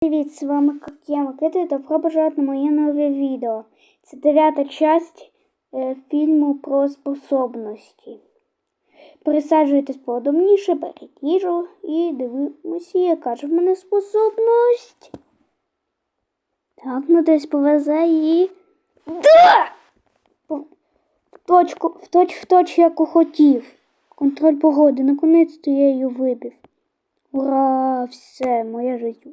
Привіт, з вами Кокема Кити. Добро пожаловать на моє нове відео. Це дев'ята часть е, фільму про способності. Присаджуйтесь поудобніше, беріть їжу і дивимося, яка ж в мене способність. Так, ну десь повезе її. Да! В точку, в точ в точ, яку хотів. Контроль погоди. Наконець-то я її вибив. Ура! Все, моя життя.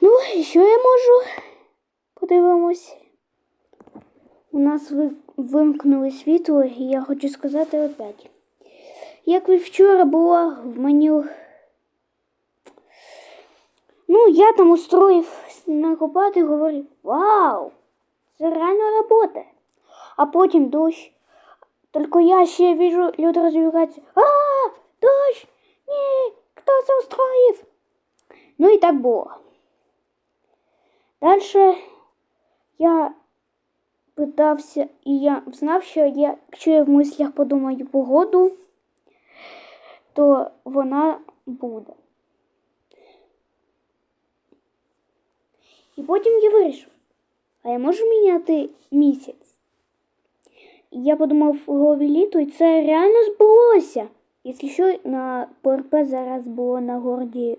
Ну, що я можу? Подивимось. У нас вимкнули світло, і я хочу сказати опять. Як ви вчора було в меню. Ну, я там устроїв накопати і говорю, вау! Це реально робота. А потім дощ. Тільки я ще вижу, люди розбігаються. А, дощ! Ні, хто це устроїв? Ну і так було. Далі я питався, і я знав, що я, якщо я в мислях подумаю погоду, то вона буде. І потім я вирішив, а я можу міняти місяць. Я подумав в голові літо, і це реально збулося. Якщо що, на ПРП зараз було на горді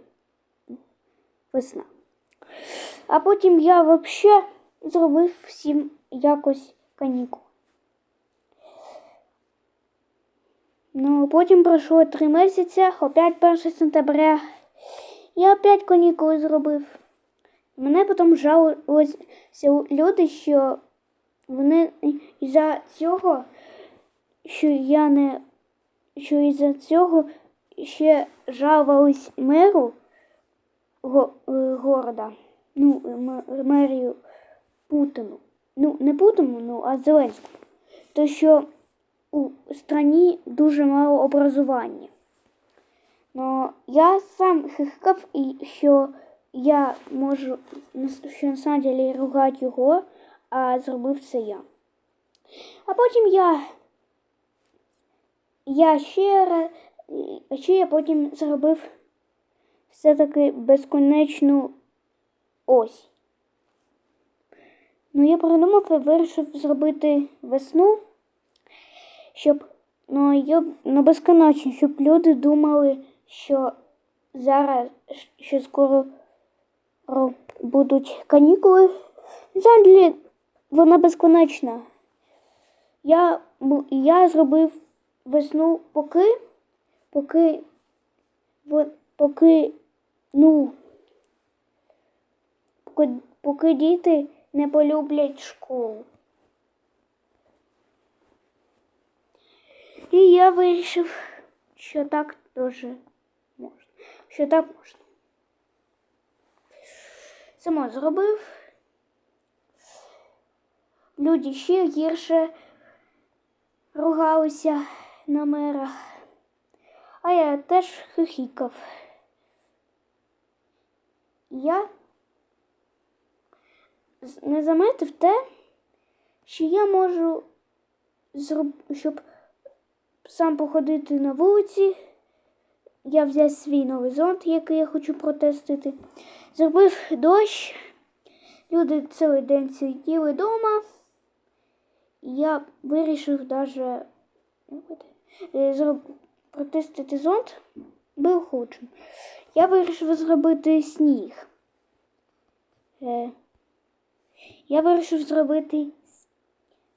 весна. А потім я взагалі зробив всім якось канікул. Ну, потім пройшло три місяці, опять 1 сентября. Я опять канікули зробив. Мене потім жалилися люди, що вони із-за цього, що я не, що із-за цього ще жалувались меру го, города, ну, мерію Путіну. Ну, не Путіну, ну, а Зеленському. То що у страні дуже мало образування. Но я сам хихкав, і що я можу, що на самом деле ругати його, а зробив це я. А потім я. Я ще раз, ще я потім зробив все-таки безконечну ось. Ну, я придумав і вирішив зробити весну, щоб ну, я, ну, безконечно, щоб люди думали, що зараз, що скоро будуть канікули. Взагалі, вона безконечна. Я, я зробив весну поки, поки, поки, ну, поки, діти не полюблять школу. І я вирішив, що так теж можна. Що так можна. Сама зробив. Люди ще гірше ругалися на мера. А я теж хихікав. Я не заметив те, що я можу зроб... щоб сам походити на вулиці. Я взяв свій новий зонт, який я хочу протестити. Зробив дощ. Люди цілий день сиділи вдома. Я вирішив даже е, протестити зонт був худшим. Я вирішив зробити сніг. Я вирішив зробити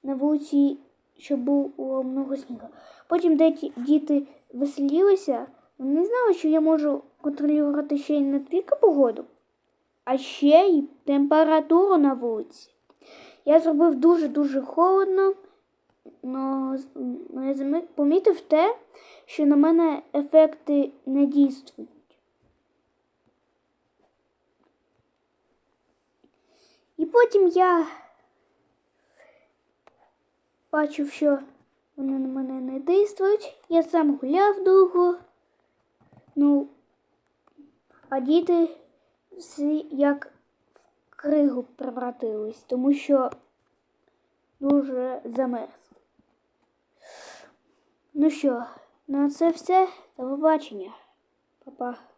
на вулиці, щоб було много снігу. Потім деякі діти веселілися, вони знали, що я можу контролювати ще й не тільки погоду, а ще й температуру на вулиці. Я зробив дуже-дуже холодно, але помітив те, що на мене ефекти не дійствують. І потім я бачив, що вони на мене не дійствують. Я сам гуляв довго. Ну, а діти всі як в кригу превратились, тому що дуже замерз. Ну що, Ну, а це все. До побачення. Па-па.